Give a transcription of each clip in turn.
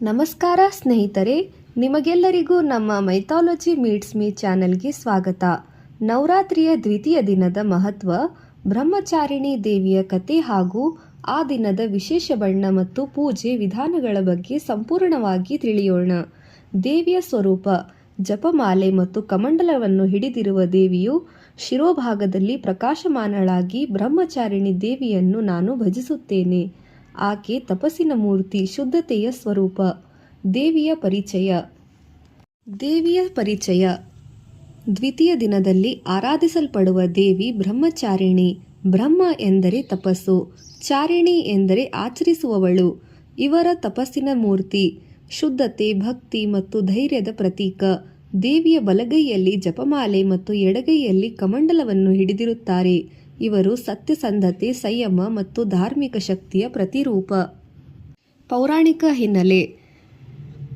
ನಮಸ್ಕಾರ ಸ್ನೇಹಿತರೆ, ನಿಮಗೆಲ್ಲರಿಗೂ ನಮ್ಮ ಮೈಥಾಲಜಿ ಮೀಟ್ಸ್ ಮೀ ಚಾನೆಲ್ಗೆ ಸ್ವಾಗತ. ನವರಾತ್ರಿಯ ದ್ವಿತೀಯ ದಿನದ ಮಹತ್ವ, ಬ್ರಹ್ಮಚಾರಿಣಿ ದೇವಿಯ ಕತೆ ಹಾಗೂ ಆ ದಿನದ ವಿಶೇಷ ಬಣ್ಣ ಮತ್ತು ಪೂಜೆ ವಿಧಾನಗಳ ಬಗ್ಗೆ ಸಂಪೂರ್ಣವಾಗಿ ತಿಳಿಯೋಣ. ದೇವಿಯ ಸ್ವರೂಪ, ಜಪಮಾಲೆ ಮತ್ತು ಕಮಂಡಲವನ್ನು ಹಿಡಿದಿರುವ ದೇವಿಯು ಶಿರೋಭಾಗದಲ್ಲಿ ಪ್ರಕಾಶಮಾನಳಾಗಿ ಬ್ರಹ್ಮಚಾರಿಣಿ ದೇವಿಯನ್ನು ನಾನು ಭಜಿಸುತ್ತೇನೆ. ಆಕೆ ತಪಸ್ಸಿನ ಮೂರ್ತಿ ಶುದ್ಧತೆಯ ಸ್ವರೂಪ, ದೇವಿಯ ಪರಿಚಯ. ದೇವಿಯ ಪರಿಚಯ. ದ್ವಿತೀಯ ದಿನದಲ್ಲಿ ಆರಾಧಿಸಲ್ಪಡುವ ದೇವಿ ಬ್ರಹ್ಮಚಾರಿಣಿ. ಬ್ರಹ್ಮ ಎಂದರೆ ತಪಸ್ಸು, ಚಾರಿಣಿ ಎಂದರೆ ಆಚರಿಸುವವಳು. ಇವರ ತಪಸ್ಸಿನ ಮೂರ್ತಿ, ಶುದ್ಧತೆ, ಭಕ್ತಿ ಮತ್ತು ಧೈರ್ಯದ ಪ್ರತೀಕ. ದೇವಿಯ ಬಲಗೈಯಲ್ಲಿ ಜಪಮಾಲೆ ಮತ್ತು ಎಡಗೈಯಲ್ಲಿ ಕಮಂಡಲವನ್ನು ಹಿಡಿದಿರುತ್ತಾರೆ. ಇವರು ಸತ್ಯಸಂಧತೆ, ಸಂಯಮ ಮತ್ತು ಧಾರ್ಮಿಕ ಶಕ್ತಿಯ ಪ್ರತಿರೂಪ. ಪೌರಾಣಿಕ ಹಿನ್ನೆಲೆ.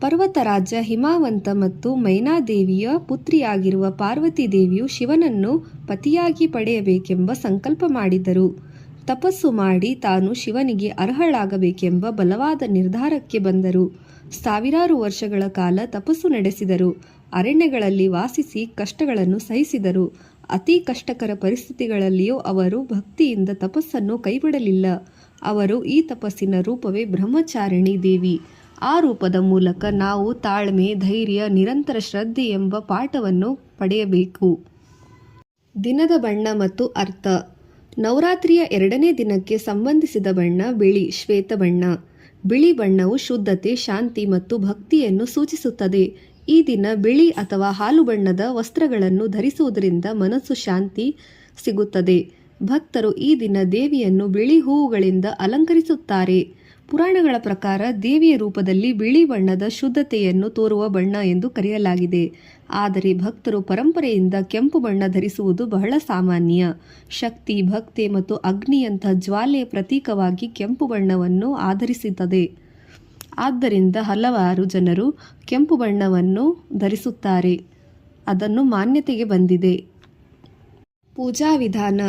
ಪರ್ವತರಾಜ ಹಿಮಾವಂತ ಮತ್ತು ಮೈನಾದೇವಿಯ ಪುತ್ರಿಯಾಗಿರುವ ಪಾರ್ವತಿ ದೇವಿಯು ಶಿವನನ್ನು ಪತಿಯಾಗಿ ಪಡೆಯಬೇಕೆಂಬ ಸಂಕಲ್ಪ ಮಾಡಿದರು. ತಪಸ್ಸು ಮಾಡಿ ತಾನು ಶಿವನಿಗೆ ಅರ್ಹಳಾಗಬೇಕೆಂಬ ಬಲವಾದ ನಿರ್ಧಾರಕ್ಕೆ ಬಂದರು. ಸಾವಿರಾರು ವರ್ಷಗಳ ಕಾಲ ತಪಸ್ಸು ನಡೆಸಿದರು. ಅರಣ್ಯಗಳಲ್ಲಿ ವಾಸಿಸಿ ಕಷ್ಟಗಳನ್ನು ಸಹಿಸಿದರು. ಅತಿ ಕಷ್ಟಕರ ಪರಿಸ್ಥಿತಿಗಳಲ್ಲಿಯೂ ಅವರು ಭಕ್ತಿಯಿಂದ ತಪಸ್ಸನ್ನು ಕೈಬಿಡಲಿಲ್ಲ. ಅವರು ಈ ತಪಸ್ಸಿನ ರೂಪವೇ ಬ್ರಹ್ಮಚಾರಿಣಿ ದೇವಿ. ಆ ರೂಪದ ಮೂಲಕ ನಾವು ತಾಳ್ಮೆ, ಧೈರ್ಯ, ನಿರಂತರ ಶ್ರದ್ಧೆ ಎಂಬ ಪಾಠವನ್ನು ಪಡೆಯಬೇಕು. ದಿನದ ಬಣ್ಣ ಮತ್ತು ಅರ್ಥ. ನವರಾತ್ರಿಯ ಎರಡನೇ ದಿನಕ್ಕೆ ಸಂಬಂಧಿಸಿದ ಬಣ್ಣ ಬಿಳಿ, ಶ್ವೇತ ಬಣ್ಣ. ಬಿಳಿ ಬಣ್ಣವು ಶುದ್ಧತೆ, ಶಾಂತಿ ಮತ್ತು ಭಕ್ತಿಯನ್ನು ಸೂಚಿಸುತ್ತದೆ. ಈ ದಿನ ಬಿಳಿ ಅಥವಾ ಹಾಲು ಬಣ್ಣದ ವಸ್ತ್ರಗಳನ್ನು ಧರಿಸುವುದರಿಂದ ಮನಸ್ಸು ಶಾಂತಿ ಸಿಗುತ್ತದೆ. ಭಕ್ತರು ಈ ದಿನ ದೇವಿಯನ್ನು ಬಿಳಿ ಹೂವುಗಳಿಂದ ಅಲಂಕರಿಸುತ್ತಾರೆ. ಪುರಾಣಗಳ ಪ್ರಕಾರ ದೇವಿಯ ರೂಪದಲ್ಲಿ ಬಿಳಿ ಬಣ್ಣದ ಶುದ್ಧತೆಯನ್ನು ತೋರುವ ಬಣ್ಣ ಎಂದು ಕರೆಯಲಾಗಿದೆ. ಆದರೆ ಭಕ್ತರು ಪರಂಪರೆಯಿಂದ ಕೆಂಪು ಬಣ್ಣ ಧರಿಸುವುದು ಬಹಳ ಸಾಮಾನ್ಯ. ಶಕ್ತಿ, ಭಕ್ತಿ ಮತ್ತು ಅಗ್ನಿಯಂಥ ಜ್ವಾಲೆಯ ಪ್ರತೀಕವಾಗಿ ಕೆಂಪು ಬಣ್ಣವನ್ನು ಆಧರಿಸುತ್ತದೆ. ಆದ್ದರಿಂದ ಹಲವಾರು ಜನರು ಕೆಂಪು ಬಣ್ಣವನ್ನು ಧರಿಸುತ್ತಾರೆ. ಅದನ್ನು ಮಾನ್ಯತೆಗೆ ಬಂದಿದೆ. ಪೂಜಾ ವಿಧಾನ.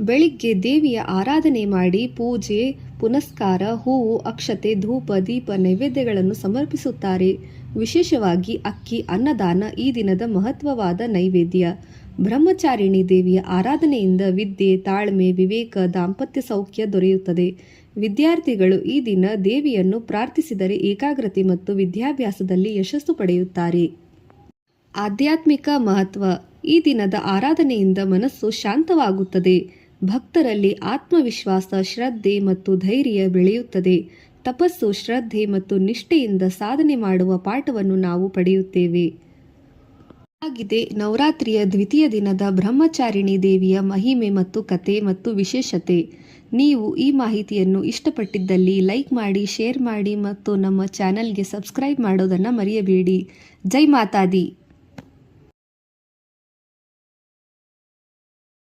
ಬೆಳಿಗ್ಗೆ ದೇವಿಯ ಆರಾಧನೆ ಮಾಡಿ ಪೂಜೆ, ಪುನಸ್ಕಾರ, ಹೂವು, ಅಕ್ಷತೆ, ಧೂಪ, ದೀಪ, ನೈವೇದ್ಯಗಳನ್ನು ಸಮರ್ಪಿಸುತ್ತಾರೆ. ವಿಶೇಷವಾಗಿ ಅಕ್ಕಿ, ಅನ್ನದಾನ ಈ ದಿನದ ಮಹತ್ವವಾದ ನೈವೇದ್ಯ. ಬ್ರಹ್ಮಚಾರಿಣಿ ದೇವಿಯ ಆರಾಧನೆಯಿಂದ ವಿದ್ಯೆ, ತಾಳ್ಮೆ, ವಿವೇಕ, ದಾಂಪತ್ಯ ಸೌಖ್ಯ ದೊರೆಯುತ್ತದೆ. ವಿದ್ಯಾರ್ಥಿಗಳು ಈ ದಿನ ದೇವಿಯನ್ನು ಪ್ರಾರ್ಥಿಸಿದರೆ ಏಕಾಗ್ರತೆ ಮತ್ತು ವಿದ್ಯಾಭ್ಯಾಸದಲ್ಲಿ ಯಶಸ್ಸು ಪಡೆಯುತ್ತಾರೆ. ಆಧ್ಯಾತ್ಮಿಕ ಮಹತ್ವ. ಈ ದಿನದ ಆರಾಧನೆಯಿಂದ ಮನಸ್ಸು ಶಾಂತವಾಗುತ್ತದೆ. ಭಕ್ತರಲ್ಲಿ ಆತ್ಮವಿಶ್ವಾಸ, ಶ್ರದ್ಧೆ ಮತ್ತು ಧೈರ್ಯ ಬೆಳೆಯುತ್ತದೆ. ತಪಸ್ಸು, ಶ್ರದ್ಧೆ ಮತ್ತು ನಿಷ್ಠೆಯಿಂದ ಸಾಧನೆ ಮಾಡುವ ಪಾಠವನ್ನು ನಾವು ಪಡೆಯುತ್ತೇವೆ. ಆಗಿದೆ. ನವರಾತ್ರಿಯ ದ್ವಿತೀಯ ದಿನದ ಬ್ರಹ್ಮಚಾರಿಣಿ ದೇವಿಯ ಮಹಿಮೆ ಮತ್ತು ಕತೆ ಮತ್ತು ವಿಶೇಷತೆ. ನೀವು ಈ ಮಾಹಿತಿಯನ್ನು ಇಷ್ಟಪಟ್ಟಿದ್ದಲ್ಲಿ ಲೈಕ್ ಮಾಡಿ, ಶೇರ್ ಮಾಡಿ ಮತ್ತು ನಮ್ಮ ಚಾನಲ್ಗೆ ಸಬ್ಸ್ಕ್ರೈಬ್ ಮಾಡೋದನ್ನು ಮರೆಯಬೇಡಿ. ಜೈ ಮಾತಾದಿ.